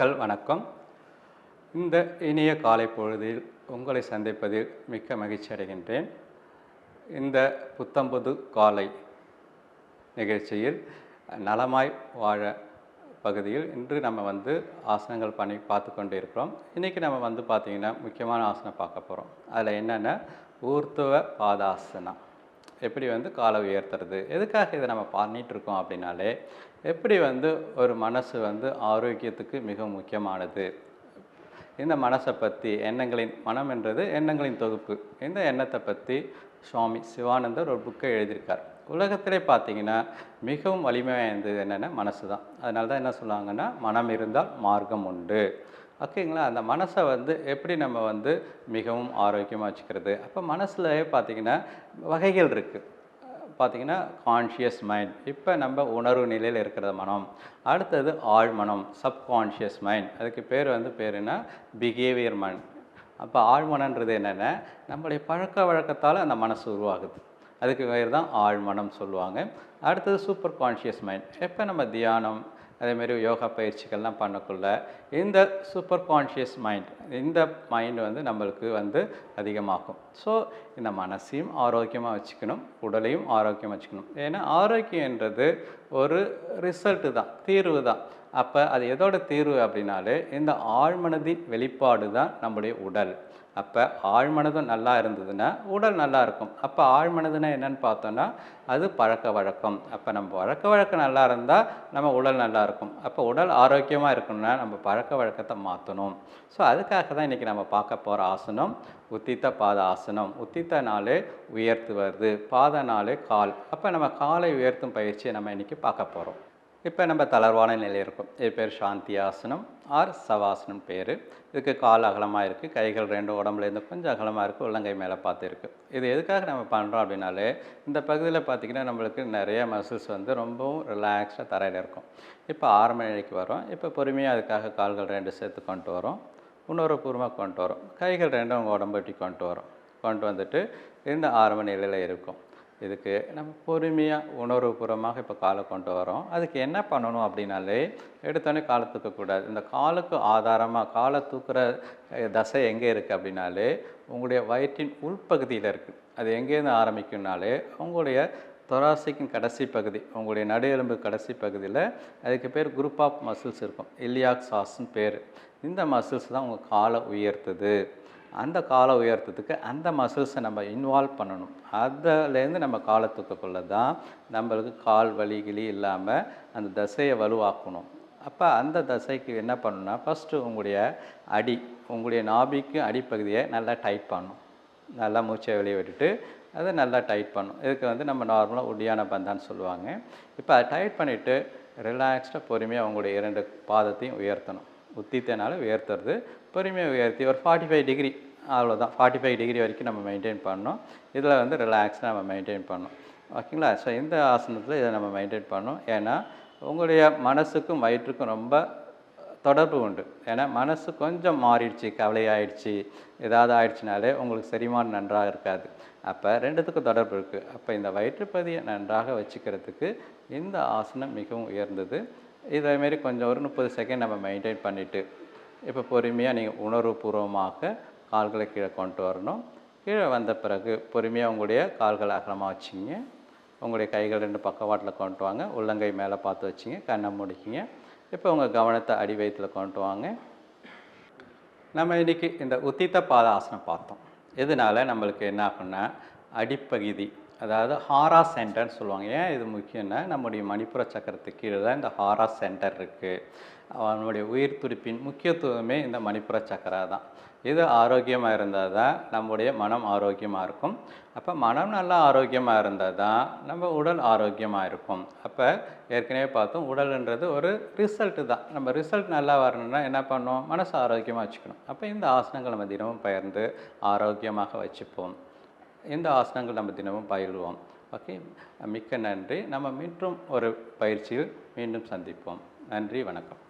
மக்கள் வணக்கம். இந்த இனிய காலை பொழுதில் உங்களை சந்திப்பதில் மிக்க மகிழ்ச்சி அடைகின்றேன். இந்த புத்தம்புது காலை நிகழ்ச்சியில் நலமாய் வாழ பகுதியில் இன்று நம்ம வந்து ஆசனங்கள் பண்ணி பார்த்து கொண்டு இருக்கிறோம் இன்றைக்கி நம்ம வந்து பார்த்திங்கன்னா முக்கியமான ஆசனம் பார்க்க போகிறோம் அதில் என்னென்ன ஊர்த்துவ பாதாசனம் எப்படி வந்து காலை உயர்த்துறது? எதுக்காக இதை நம்ம பண்ணிட்டு இருக்கோம் அப்படின்னாலே எப்படி வந்து ஒரு மனசு வந்து ஆரோக்கியத்துக்கு மிக முக்கியமானது? இந்த மனசை பற்றி எண்ணங்களின் மனம் என்றது எண்ணங்களின் தொகுப்பு. இந்த எண்ணத்தை பற்றி சுவாமி சிவானந்தர் ஒரு புக்கை எழுதியிருக்கார். உலகத்திலே பார்த்தீங்கன்னா மிகவும் வலிமை வாய்ந்தது என்னென்னா மனசு தான். அதனால தான் என்ன சொல்லுவாங்கன்னா மனம் இருந்தால் மார்க்கம் உண்டு. ஓகேங்களா? அந்த மனசை வந்து எப்படி நம்ம வந்து மிகவும் ஆரோக்கியமாக வச்சுக்கிறது? அப்போ மனசில் பார்த்திங்கன்னா வகைகள் இருக்குது பார்த்திங்கன்னா கான்ஷியஸ் மைண்ட் இப்போ நம்ம உணர்வு நிலையில் இருக்கிற மனம். அடுத்தது ஆழ்மனம் சப்கான்ஷியஸ் மைண்ட் அதுக்கு பேர் வந்து பேர் என்ன? பிஹேவியர் மைண்ட் அப்போ ஆழ்மனன்றது என்னென்னா? நம்மளுடைய பழக்க வழக்கத்தால் அந்த மனசு உருவாகுது. அதுக்கு பேர் தான் ஆழ்மனம் சொல்லுவாங்க. அடுத்தது சூப்பர் கான்ஷியஸ் மைண்ட் எப்போ நம்ம தியானம் அதேமாரி யோகா பயிற்சிகள்லாம் பண்ணக்குள்ள இந்த சூப்பர் கான்ஷியஸ் மைண்ட் இந்த மைண்ட் வந்து நம்மளுக்கு வந்து அதிகமாகும் ஸோ இந்த மனசையும் ஆரோக்கியமாக வச்சுக்கணும் உடலையும் ஆரோக்கியமாக வச்சுக்கணும். ஏன்னா ஆரோக்கியன்றது ஒரு ரிசல்ட்டு தான் தீர்வு தான். அப்போ அது எதோட தீர்வு அப்படின்னாலே இந்த ஆழ்மனதின் வெளிப்பாடு தான் நம்முடைய உடல். அப்போ ஆழ்மனதும் நல்லா இருந்ததுன்னா உடல் நல்லா இருக்கும். அப்போ ஆழ்மனதுன்னா என்னன்னு பார்த்தோன்னா அது பழக்க வழக்கம். அப்போ நம்ம பழக்க வழக்கம் நல்லா இருந்தால் நம்ம உடல் நல்லா இருக்கும். அப்போ உடல் ஆரோக்கியமாக இருக்கணும்னா நம்ம பழக்க வழக்கத்தை மாற்றணும் ஸோ அதுக்காக தான் இன்றைக்கி நம்ம பார்க்க போகிற ஆசனம் உத்தித்த பாத ஆசனம். உத்தித்த நாளே உயர்த்துவது பாத நாளே கால். அப்போ நம்ம காலை உயர்த்தும் பயிற்சியை நம்ம இன்றைக்கி பார்க்க போகிறோம் இப்போ நம்ம தளர்வான நிலை இருக்கும். இது பேர் சாந்தி ஆசனம் ஆர் சவாசனம் பேர். இதுக்கு கால் அகலமாக இருக்குது கைகள் ரெண்டும் உடம்புலேருந்து கொஞ்சம் அகலமாக இருக்குது உள்ளங்கை மேலே பார்த்து இருக்குது இது எதுக்காக நம்ம பண்ணுறோம் அப்படின்னாலே இந்த பகுதியில் பார்த்திங்கன்னா நம்மளுக்கு நிறைய மசில்ஸ் வந்து ரொம்பவும் ரிலாக்ஸாக தரையில் இருக்கும். இப்போ ஆரம்ப நிலைக்கு வரோம் இப்போ பொறுமையாக அதுக்காக கால்கள் ரெண்டு சேர்த்து கொண்டு வரோம் உணர்வுபூர்வமாக கொண்டு வரோம் கைகள் ரெண்டும் உங்கள் உடம்பு உடம்பட்டி கொண்டு வரும் கொண்டு வந்துட்டு இந்த மணி நிலையில் இருக்கும். இதுக்கு நம்ம பொறுமையாக உணர்வுபூர்வமாக இப்போ காலை கொண்டு வரோம். அதுக்கு என்ன பண்ணணும் அப்படின்னாலே எடுத்தோடனே காலை தூக்கக்கூடாது இந்த காலுக்கு ஆதாரமாக காலை தூக்குற தசை எங்கே இருக்குது அப்படின்னாலே உங்களுடைய வயிற்றின் உள்பகுதியில் இருக்குது அது எங்கேருந்து ஆரம்பிக்கும்னாலே உங்களுடைய தொராசிக்கும் கடைசி பகுதி உங்களுடைய நடு எலும்பு கடைசி பகுதியில் அதுக்கு பேர் குரூப் ஆஃப் மசில்ஸ் இருக்கும். இலியாக் சாஸ்ன்னு பேர். இந்த மசில்ஸ் தான் உங்கள் காலை உயர்த்துது. அந்த காலை உயர்த்தத்துக்கு அந்த மசில்ஸை நம்ம இன்வால்வ் பண்ணணும். அதுலேருந்து நம்ம காலை தான் நம்மளுக்கு கால் வலி கிளி இல்லாமல் அந்த தசையை வலுவாக்கணும். அப்போ அந்த தசைக்கு என்ன பண்ணணும்னா ஃபஸ்ட்டு உங்களுடைய அடி உங்களுடைய நாபிக்கு அடிப்பகுதியை நல்லா டைட் பண்ணணும். நல்லா மூச்சை வெளியே விட்டுட்டு அதை நல்லா டைட் பண்ணும் இதுக்கு வந்து நம்ம நார்மலாக உடியான பந்தான்னு சொல்லுவாங்க. இப்போ அதை டைட் பண்ணிவிட்டு ரிலாக்ஸ்டாக பொறுமையாக உங்களுடைய இரண்டு பாதத்தையும் உயர்த்தணும். உத்தித்தனால உயர்த்துறது. பொறுமையாக உயர்த்தி ஒரு ஃபார்ட்டி ஃபைவ் டிகிரி அவ்வளோதான் ஃபார்ட்டி ஃபைவ் டிகிரி வரைக்கும் நம்ம மெயின்டைன் பண்ணணும். இதில் வந்து ரிலாக்ஸாக நம்ம மெயின்டைன் பண்ணோம் ஓகேங்களா ஸோ இந்த ஆசனத்தில் இதை நம்ம மெயின்டைன் பண்ணோம் ஏன்னா உங்களுடைய மனசுக்கும் வயிற்றுக்கும் ரொம்ப தொடர்பு உண்டு. ஏன்னா மனசு கொஞ்சம் மாறிடுச்சு கவலையாயிடுச்சு. ஏதாவது ஆயிடுச்சுனாலே உங்களுக்கு செரிமானம் நன்றாக இருக்காது. அப்போ ரெண்டுத்துக்கும் தொடர்பு இருக்குது அப்போ இந்த வயிற்றுப்பதியை நன்றாக வச்சுக்கிறதுக்கு இந்த ஆசனம் மிகவும் உயர்ந்தது. இதேமாரி கொஞ்சம் ஒரு முப்பது செகண்ட் நம்ம மெயின்டைன் பண்ணிவிட்டு இப்போ பொறுமையாக நீங்கள் உணர்வுபூர்வமாக கால்களை கீழே கொண்டு வரணும். கீழே வந்த பிறகு பொறுமையாக உங்களுடைய கால்களை அகலமாக வச்சிங்க உங்களுடைய கைகள் ரெண்டு பக்கவாட்டில் கொண்டு வாங்க. உள்ளங்கை மேலே பார்த்து வச்சிங்க கண்ணை முடிக்கிங்க. இப்போ உங்கள் கவனத்தை அடி வயிற்றில் கொண்டு வாங்க. நம்ம இன்றைக்கி இந்த உத்தித்த பாதாசனம் பார்த்தோம். இதனால் நம்மளுக்கு என்ன ஆகுன்னா அடிப்பகுதி அதாவது ஹாரா சென்டர்னு சொல்லுவாங்க. ஏன் இது முக்கியம்னா நம்முடைய மணிப்புற சக்கரத்துக்கு கீழே தான் இந்த ஹாரா சென்டர் இருக்குது நம்முடைய உயிர் துடிப்பின் முக்கியத்துவமே இந்த மணிப்புற சக்கரா தான். இது ஆரோக்கியமாக இருந்தால் தான் நம்முடைய மனம் ஆரோக்கியமாக இருக்கும். அப்போ மனம் நல்லா ஆரோக்கியமாக இருந்தால் தான் நம்ம உடல் ஆரோக்கியமாக இருக்கும். அப்போ ஏற்கனவே பார்த்தோம் உடல்ன்றது ஒரு ரிசல்ட்டு தான். நம்ம ரிசல்ட் நல்லா வரணும்னா என்ன பண்ணுவோம்? மனசு ஆரோக்கியமாக வச்சுக்கணும். அப்போ இந்த ஆசனங்கள் நம்ம தினமும் ஆரோக்கியமாக வச்சுப்போம். இந்த ஆசனங்கள் நம்ம தினமும் பயிலுவோம். ஓகே? மிக்க நன்றி. நம்ம மீண்டும் ஒரு பயிற்சியில் மீண்டும் சந்திப்போம். நன்றி வணக்கம்.